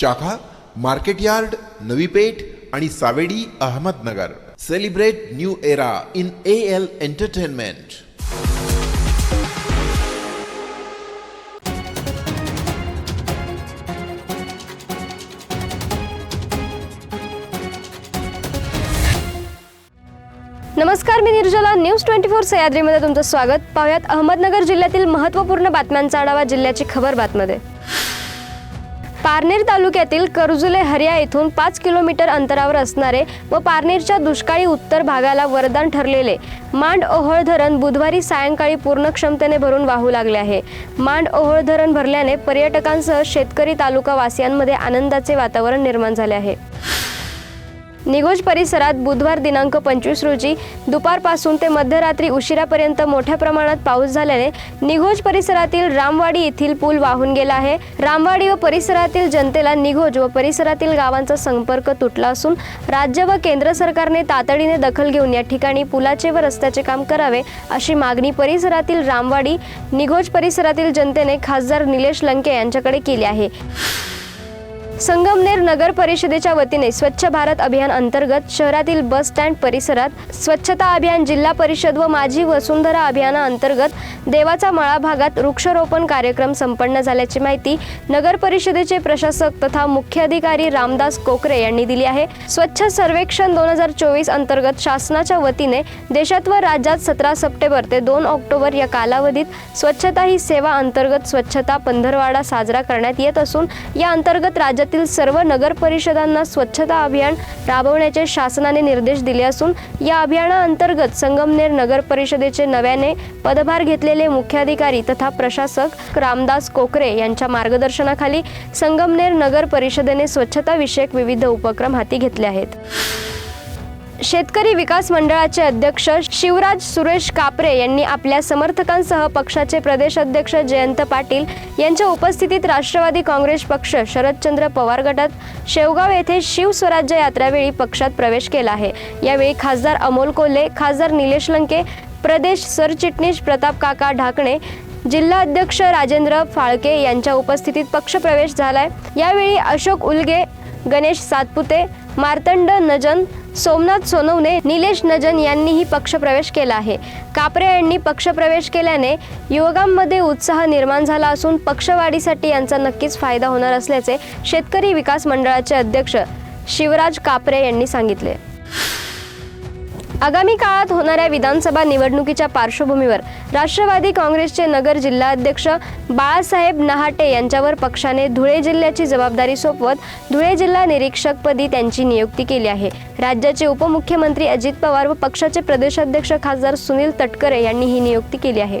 शाखा market yard Navi Peth आणि Savedi Ahmednagar celebrate new era in A L entertainment नमस्कार मी निर्जला. न्यूज ट्वेंटी फोर सह्याद्रीमध्ये तुमचं स्वागत. पाहुयात अहमदनगर जिल्ह्यातील महत्त्वपूर्ण बातम्यांचा आढावा जिल्ह्याची खबर बातमध्ये. पारनेर तालुक्यातील करजुले हरिया येथून पाच किलोमीटर अंतरावर असणारे व पारनेरच्या दुष्काळी उत्तर भागाला वरदान ठरलेले मांड ओहळ धरण बुधवारी सायंकाळी पूर्ण क्षमतेने भरून वाहू लागले आहे. मांड ओहळ धरण भरल्याने पर्यटकांसह शेतकरी तालुका वासियांमध्ये आनंदाचे वातावरण निर्माण झाले आहे. निघोज परिसरात बुधवार दिनांक पंचवीस रोजी दुपारपासून ते मध्यरात्री उशिरापर्यंत मोठ्या प्रमाणात पाऊस झाल्याने निघोज परिसरातील रामवाडी येथील पूल वाहून गेला आहे. रामवाडी व परिसरातील जनतेला निघोज व परिसरातील गावांचा संपर्क तुटला असून राज्य व केंद्र सरकारने तातडीने दखल घेऊन या ठिकाणी पुलाचे व रस्त्याचे काम करावे अशी मागणी परिसरातील रामवाडी निघोज परिसरातील जनतेने खासदार निलेश लंके यांच्याकडे केली आहे. संगमनेर नगर परिषदेच्या वतीने स्वच्छ भारत अभियान अंतर्गत शहरातील बस स्टँड परिसरात स्वच्छता अभियान जिल्हा परिषद व माझी वसुंधरा अभियानाअंतर्गत देवाचा मळा भागात वृक्षारोपण कार्यक्रम संपन्न झाल्याची माहिती नगर परिषदेचे प्रशासक तथा मुख्य अधिकारी रामदास कोकरे यांनी दिली आहे. स्वच्छ सर्वेक्षण दोन हजार चोवीस अंतर्गत शासनाच्या वतीने देशात व राज्यात सतरा सप्टेंबर ते दोन ऑक्टोबर या कालावधीत स्वच्छता ही सेवा अंतर्गत स्वच्छता पंधरवाडा साजरा करण्यात येत असून या अंतर्गत राज्यात जिल्ह्यातील सर्व नगर परिषदांना स्वच्छता अभियान राबवण्याचे शासनाने निर्देश दिले असून या अभियानाअंतर्गत संगमनेर नगर परिषदेचे नव्याने पदभार घेतलेले मुख्याधिकारी तथा प्रशासक रामदास कोकरे यांच्या मार्गदर्शनाखाली संगमनेर नगर परिषदेने स्वच्छता विषयक विविध उपक्रम हाती घेतले आहेत. शेतकरी विकास मंडळाचे अध्यक्ष शिवराज सुरेश कापरे यांनी आपल्या समर्थकांसह पक्षाचे प्रदेश अध्यक्ष जयंत पाटील यांच्या उपस्थितीत राष्ट्रवादी काँग्रेस पक्ष शरदचंद्र पवार गटात शेवगाव येथे शिवस्वराज्य यात्रावेळी पक्षात प्रवेश केला आहे. यावेळी खासदार अमोल कोल्हे खासदार निलेश लंके प्रदेश सरचिटणीस प्रताप काका ढाकणे जिल्हा अध्यक्ष राजेंद्र फाळके यांच्या उपस्थितीत पक्षप्रवेश झालाय. यावेळी अशोक उलगे गणेश सातपुते मार्तंड नजन सोमनाथ सोनवणे निलेश नजन यांनीही पक्षप्रवेश केला आहे. कापरे यांनी पक्षप्रवेश केल्याने युवकांमध्ये उत्साह निर्माण झाला असून पक्षवाढीसाठी यांचा नक्कीच फायदा होणार असल्याचे शेतकरी विकास मंडळाचे अध्यक्ष शिवराज कापरे यांनी सांगितले. आगामी काळात होणाऱ्या विधानसभा निवडणुकीच्या पार्श्वभूमीवर राष्ट्रवादी काँग्रेसचे नगर जिल्हाध्यक्ष बाळासाहेब नहाटे यांच्यावर पक्षाने धुळे जिल्ह्याची जबाबदारी सोपवत धुळे जिल्हा निरीक्षकपदी त्यांची नियुक्ती केली आहे. राज्याचे उपमुख्यमंत्री अजित पवार व पक्षाचे प्रदेशाध्यक्ष खासदार सुनील तटकरे यांनी ही नियुक्ती केली आहे.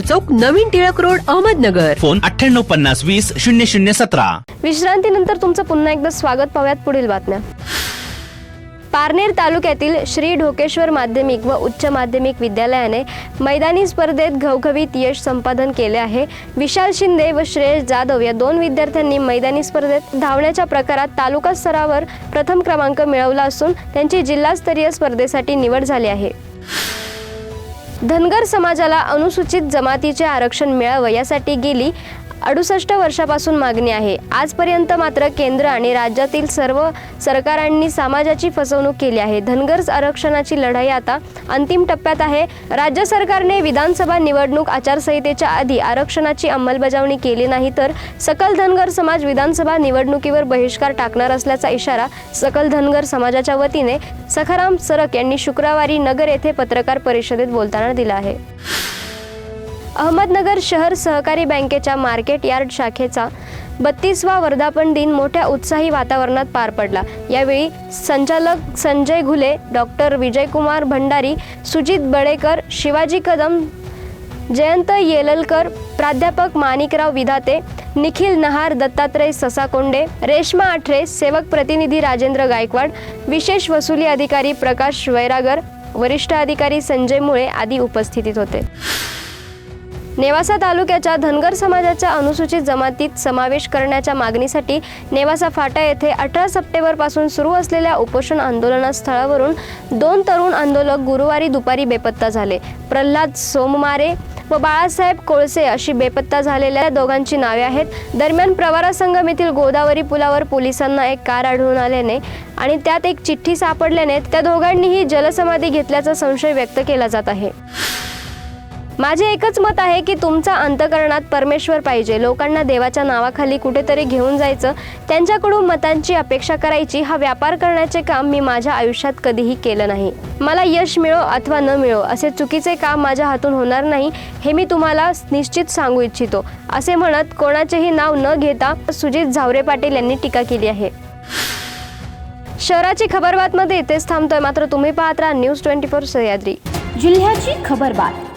चौक नवीन टिळक रोड अहमदनगर. फोन अठ्ठ्याण्णव पन्नास वीस शून्य शून्य सतरा. विश्रांतीनंतर तुमचं पुन्हा एकदा स्वागत पाहूयात पुढील बातम्या. पारनेर तालुक्यातील श्री ढोकेश्वर माध्यमिक व उच्च माध्यमिक विद्यालयाने मैदानी स्पर्धेत घवघवीत यश संपादन केले आहे. विशाल शिंदे व श्रेयस जाधव या दोन विद्यार्थ्यांनी मैदानी स्पर्धेत धावण्याच्या प्रकारात तालुका स्तरावर प्रथम क्रमांक मिळवला असून त्यांची जिल्हास्तरीय स्पर्धेसाठी निवड झाली आहे. धनगर समाजाला अनुसूचित जमातीचे आरक्षण मिळावं यासाठी गेली अडुसष्ट वर्षापासून मागणी आहे. आजपर्यंत मात्र केंद्र आणि राज्यातील सर्व सरकारांनी समाजाची फसवणूक केली आहे. धनगर आरक्षणाची लढाई आता अंतिम टप्प्यात आहे. राज्य सरकारने विधानसभा निवडणूक आचारसंहितेच्या आधी आरक्षणाची अंमलबजावणी केली नाही तर सकल धनगर समाज विधानसभा निवडणुकीवर बहिष्कार टाकणार असल्याचा इशारा सकल धनगर समाजाच्या वतीने सखाराम सरक यांनी शुक्रवारी नगर येथे पत्रकार परिषदेत बोलताना दिला आहे. अहमदनगर शहर सहकारी बँकेच्या मार्केट यार्ड शाखेचा बत्तीसवा वर्धापन दिन मोठ्या उत्साही वातावरणात पार पडला. यावेळी संचालक संजय घुले डॉक्टर विजयकुमार भंडारी सुजित बडेकर शिवाजी कदम जयंत येललकर प्राध्यापक माणिकराव विधाते निखिल नहार दत्तात्रय ससाकोंडे रेश्मा आठरे सेवक प्रतिनिधी राजेंद्र गायकवाड विशेष वसुली अधिकारी प्रकाश वैरागर वरिष्ठ अधिकारी संजय मुळे आदी उपस्थितीत होते. नेवासा तालुक्याच्या धनगर समाजाच्या अनुसूचित जमातीत समावेश करण्याच्या मागणीसाठी नेवासा फाटा येथे अठरा सप्टेंबरपासून सुरू असलेल्या उपोषण आंदोलना स्थळावरून दोन तरुण आंदोलक गुरुवारी दुपारी बेपत्ता झाले. प्रल्हाद सोममारे व बाळासाहेब कोळसे अशी बेपत्ता झालेल्या दोघांची नावे आहेत. दरम्यान प्रवारा संगम येथील गोदावरी पुलावर पोलिसांना एक कार आढळून आल्याने आणि त्यात एक चिठ्ठी सापडल्याने त्या दोघांनीही जलसमाधी घेतल्याचा संशय व्यक्त केला जात आहे. माझे एकच मत आहे की तुमचा अंतकरणात परमेश्वर पाहिजे. लोकांना देवाच्या नावाखाली कुठेतरी घेऊन जायचं त्यांच्याकडून मतांची अपेक्षा करायची हा व्यापार करण्याचे काम मी माझ्या आयुष्यात कधीही केलं नाही. मला यश मिळो अथवा न मिळो असे चुकीचे काम माझ्या हातून होणार नाही हे मी तुम्हाला निश्चित सांगू इच्छितो. असे म्हणत कोणाचेही नाव न घेता सुजित झावरे पाटील यांनी टीका केली आहे. शहराची खबर बातमध्ये इथेच थांबतोय. मात्र तुम्ही पाहत राहा न्यूज ट्वेंटी फोर सह्याद्री. जिल्ह्याची खबरबात